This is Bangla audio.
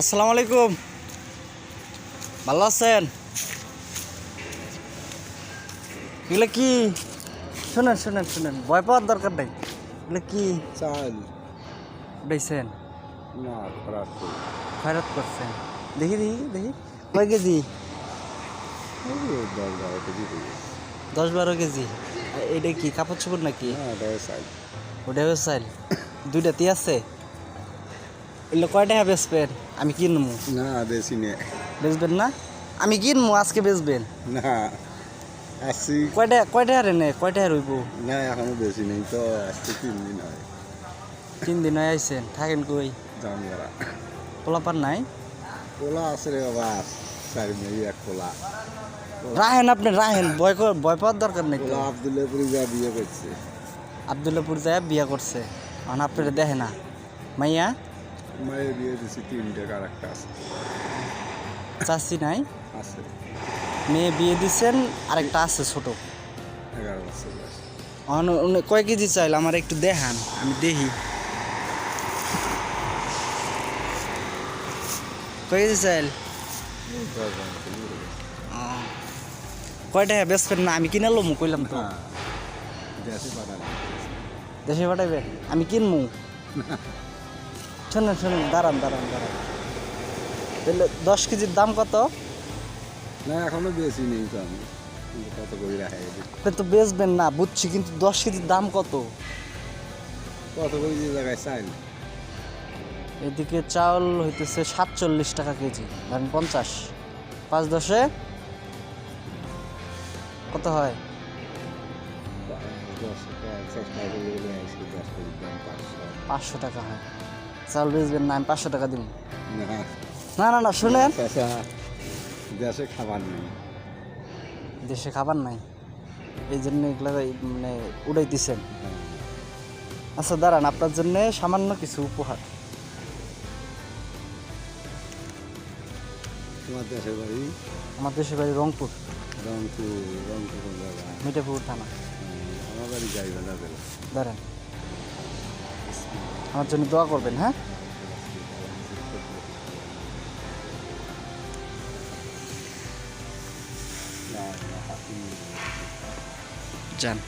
আসসালামু আলাইকুম। ভালো আছেন? এগুলো কি? শুনেন শুনেন শুনেন। ভয় পাওয়ার দরকার নেই। এগুলো কি? চাল। উঠাইছেন না খয়রাত করছেন। দেখি দেখি দেখি। কয় কেজি? দশ বারো কেজি এটা কি কাপড় চোপড় নাকি? ওটা চাল। ওটা চাইল দুইটাতে আছে? এগুলো কয় টাকা বেচবেন আমি কিনবো না বেশি নে বেচবেন না? আমি কিনবো আজকে বেচবেন? না আসছি কয়টা কয়টা হারে নে কয়টা হার হইব? না এখনও বেশি নেই তো আসতে তিন দিন হয়। তিন দিন হয়ে আইছেন থাকেন কই? জাম করা পোলাপার নাই? পোলা আছে রে বাবা চার মেয়ে এক পোলা। রাহেন আপনি রাহেন ভয় ভয় পাওয়ার দরকার নেই পোলা আবদুল্লাপুরি যা বিয়ে করছে। আবদুল্লাপুর যায় বিয়া করছে। এখন আপনারা দেখে না। মাইয়া মায়ের বিয়ে দিছি তিনটে কার একটা আছে। চাষি নাই? আছে। মেয়ে বিয়ে দিচ্ছেন আরেকটা আছে ছোট। এগারো বছর বয়স। কয় কেজি চাইল? আমার একটু দেখান আমি দেখি। কয় কেজি চাইল? এই দশ বারো কেজি গেছে। কয় টাকা বেচবেন না? আমি কিনে লমু কইলাম তো। হ্যাঁ। দেশে পাঠানো আমি কিনমু? শোনেন শোনেন দাঁড়ান দাঁড়ান দাঁড়ান তাহলে দশ কেজির দাম কত না এখনও বেশি নেই তো আমি কত করে রাখা তো বেচবেন না বুঝছি কিন্তু দশ কেজির দাম কত কত করে যে জায়গায় চাইল এদিকে চাউল হইতেছে সাতচল্লিশ টাকা কেজি ধরেন পঞ্চাশ পাঁচ দশে কত হয় পাঁচশো টাকা হয় চাউল বেচবেন না আমি পাঁচশো টাকা দিব। না। না না শুনেন। দেশে খাবার নেই। দেশে খাবার নাই। এই জন্য এগুলা মানে উড়াই হ্যাঁ। আচ্ছা দাঁড়ান আপনার জন্য সামান্য কিছু উপহার। তোমার দেশের বাড়ি? আমার দেশের বাড়ি রংপুর। রংপুর রংপুর মিঠাপুর থানা। আমার বাড়ি জেলা ধরেন আমার জন্য দোয়া করবেন হ্যাঁ? যান।